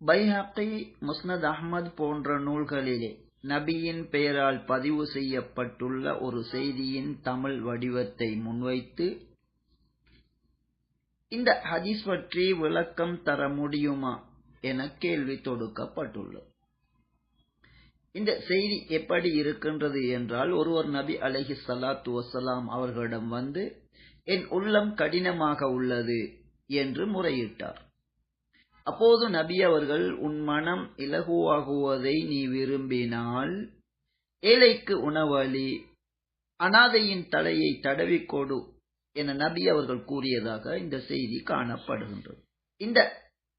பைஹக்கி முஸ்னத் அஹ்மத் போன்ற நூல்களிலே நபியின் பெயரால் பதிவு செய்யப்பட்டுள்ள ஒரு செய்தியின் தமிழ் வடிவத்தை முன்வைத்து இந்த ஹதீஸ் பற்றி விளக்கம் தர முடியுமா என கேள்வி தொடுக்கப்பட்டுள்ளது. இந்த செய்தி எப்படி இருக்கின்றது என்றால் ஒருவர் நபி அலஹி சலாத்து வசலாம் அவர்களிடம் வந்து என் உள்ளம் கடினமாக உள்ளது என்று முறையிட்டார். அப்போது நபி அவர்கள் உன் மனம் இலகுவாகுவதை நீ விரும்பினால் ஏழைக்கு உணவளி அனாதையின் தலையை தடவிக்கொடு என நபி அவர்கள் கூறியதாக இந்த செய்தி காணப்படுகின்றது. இந்த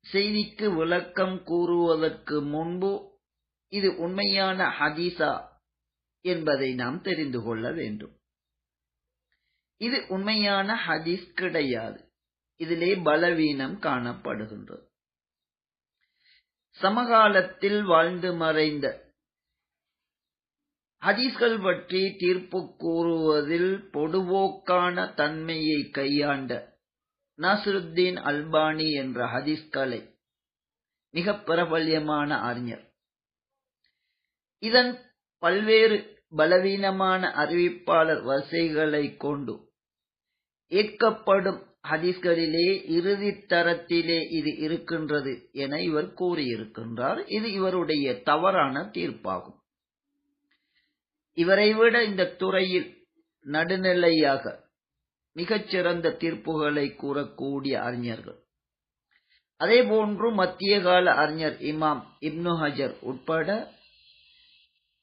செய்திக்கு விளக்கம் கூறுவதற்கு முன்பு இது உண்மையான ஹதீசா என்பதை நாம் தெரிந்து கொள்ள வேண்டும். இது உண்மையான ஹதீஸ் கிடையாது. இதிலே பலவீனம் காணப்படுகின்றது. சமகாலத்தில் வாழ்ந்து மறைந்த. ஹதீஸ்கள் பற்றி தீர்ப்பு கூறுவதில் பொதுவோக்கான தன்மையை கையாண்ட நாசிருத்தீன் அல்பானி என்ற ஹதீஸ்களை மிக பிரபல்யமான அறிஞர். இதன் பல்வேறு பலவீனமான அறிவிப்பாளர் வரிசைகளை கொண்டு ஏற்கப்படும் ஹதீஸ்களிலே இறுதி தரத்திலே இது இருக்கின்றது என இவர் கூறியிருக்கின்றார். இது இவருடைய தவறான தீர்ப்பாகும். இவரை விட இந்த துறையில் நடுநிலையாக மிகச்சிறந்த தீர்ப்புகளை கூறக்கூடிய அறிஞர்கள். அதே போன்று மத்திய கால அறிஞர் இமாம் இப்னு ஹஜர் உட்பட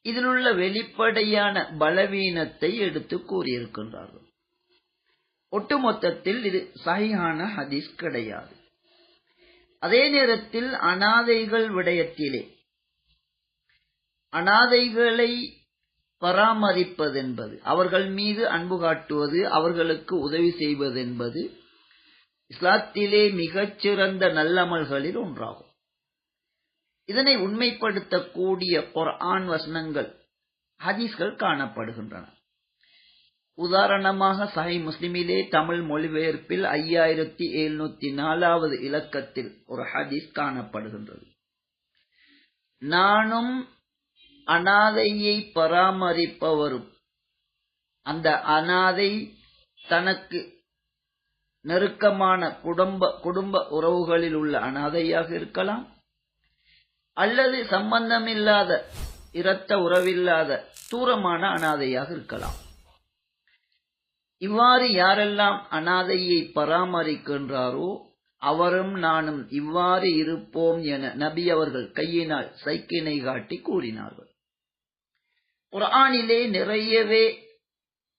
இதிலுள்ள வெளிப்படையான பலவீனத்தை எடுத்து கூறியிருக்கின்றார்கள். ஒட்டுமொத்தத்தில் இது சகையான ஹதீஸ் கிடையாது. அதே நேரத்தில் அனாதைகள் விடயத்திலே அனாதைகளை பராமரிப்பதென்பது அவர்கள் மீது அன்பு காட்டுவது அவர்களுக்கு உதவி செய்வதென்பது இஸ்லாத்திலே மிகச்சிறந்த நல்லமல்களில் ஒன்றாகும். இதனை உண்மைப்படுத்தக்கூடிய குர்ஆன் வசனங்கள் ஹதீஸ்கள் காணப்படுகின்றன. உதாரணமாக சஹை முஸ்லிமிலே தமிழ் மொழிபெயர்ப்பில் ஐயாயிரத்தி எழுநூத்தி நாலாவது இலக்கத்தில் ஒரு ஹதீஸ் காணப்படுகின்றது. நானும் அனாதையை பராமரிப்பவரும் அந்த அனாதை தனக்கு நெருக்கமான குடும்ப குடும்ப உறவுகளில் உள்ள அனாதையாக இருக்கலாம் அல்லது சம்பந்தமில்லாத இரத்த உறவில்லாத தூரமான அனாதையாக இருக்கலாம். இவ்வாறு யாரெல்லாம் அனாதையை பராமரிக்கின்றாரோ அவரும் நானும் இவ்வாறு இருப்போம் என நபி அவர்கள் கையினால் சைக்கினை காட்டி கூறினார்கள். குரானிலே நிறையவே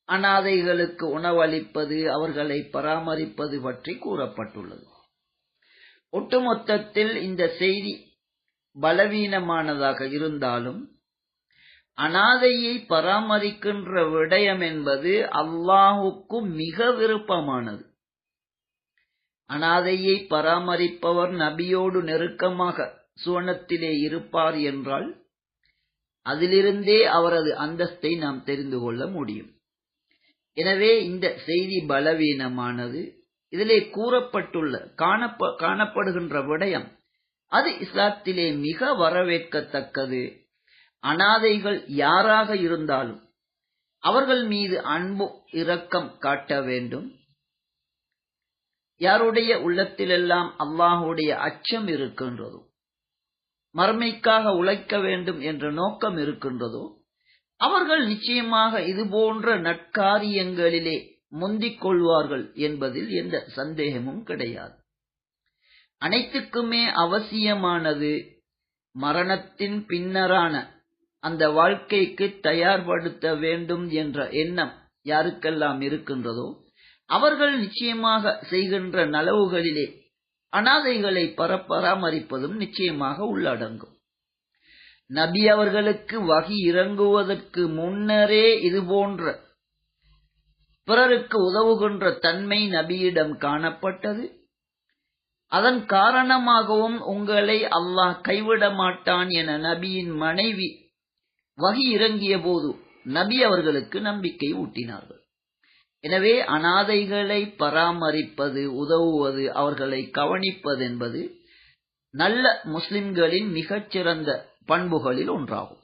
அனாதைகளுக்கு உணவளிப்பது அவர்களை பராமரிப்பது பற்றி கூறப்பட்டுள்ளது. ஒட்டுமொத்தத்தில் இந்த செய்தி பலவீனமானதாக இருந்தாலும் அனாதையை பராமரிக்கின்ற விடயம் என்பது அல்லாஹுக்கு மிக விருப்பமானது. அனாதையை பராமரிப்பவர் நபியோடு நெருக்கமாக சுவனத்திலே இருப்பார் என்றால் அதிலிருந்தே அவரது அந்தஸ்தை நாம் தெரிந்து கொள்ள முடியும். எனவே இந்த செய்தி பலவீனமானது. இதிலே கூறப்பட்டுள்ள காணப்ப காணப்படுகின்ற விடயம் அது இஸ்லாத்திலே மிக வரவேற்கத்தக்கது. அனாதைகள் யாராக இருந்தாலும் அவர்கள் மீது அன்பு இரக்கம் காட்ட வேண்டும். யாருடைய உள்ளத்திலெல்லாம் அல்லாஹுடைய அச்சம் இருக்கின்றதோ மறுமைக்காக உழைக்க வேண்டும் என்ற நோக்கம் இருக்கின்றதோ அவர்கள் நிச்சயமாக இது போன்ற நட்காரியங்களிலே முந்திக் கொள்வார்கள் என்பதில் எந்த சந்தேகமும் கிடையாது. அனைத்துக்குமே அவசியமானது மரணத்தின் பின்னரான அந்த வாழ்க்கைக்கு தயார்படுத்த வேண்டும் என்ற எண்ணம் யாருக்கெல்லாம் இருக்கின்றதோ அவர்கள் நிச்சயமாக செய்கின்ற நலவுகளிலே அனாதைகளை பராமரிப்பதும் நிச்சயமாக உள்ளடங்கும். நபி அவர்களுக்கு வகி இறங்குவதற்கு முன்னரே இது போன்ற பிறருக்கு உதவுகின்ற தன்மை நபியிடம் காணப்பட்டது. அதன் காரணமாகவும் உங்களை அல்லாஹ் கைவிட மாட்டான் என நபியின் மனைவி வகி இறங்கிய போது நபி அவர்களுக்கு நம்பிக்கை ஊட்டினார்கள். எனவே அனாதைகளை பராமரிப்பது உதவுவது அவர்களை கவனிப்பது என்பது நல்ல முஸ்லிம்களின் மிகச்சிறந்த பண்புகளில் ஒன்றாகும்.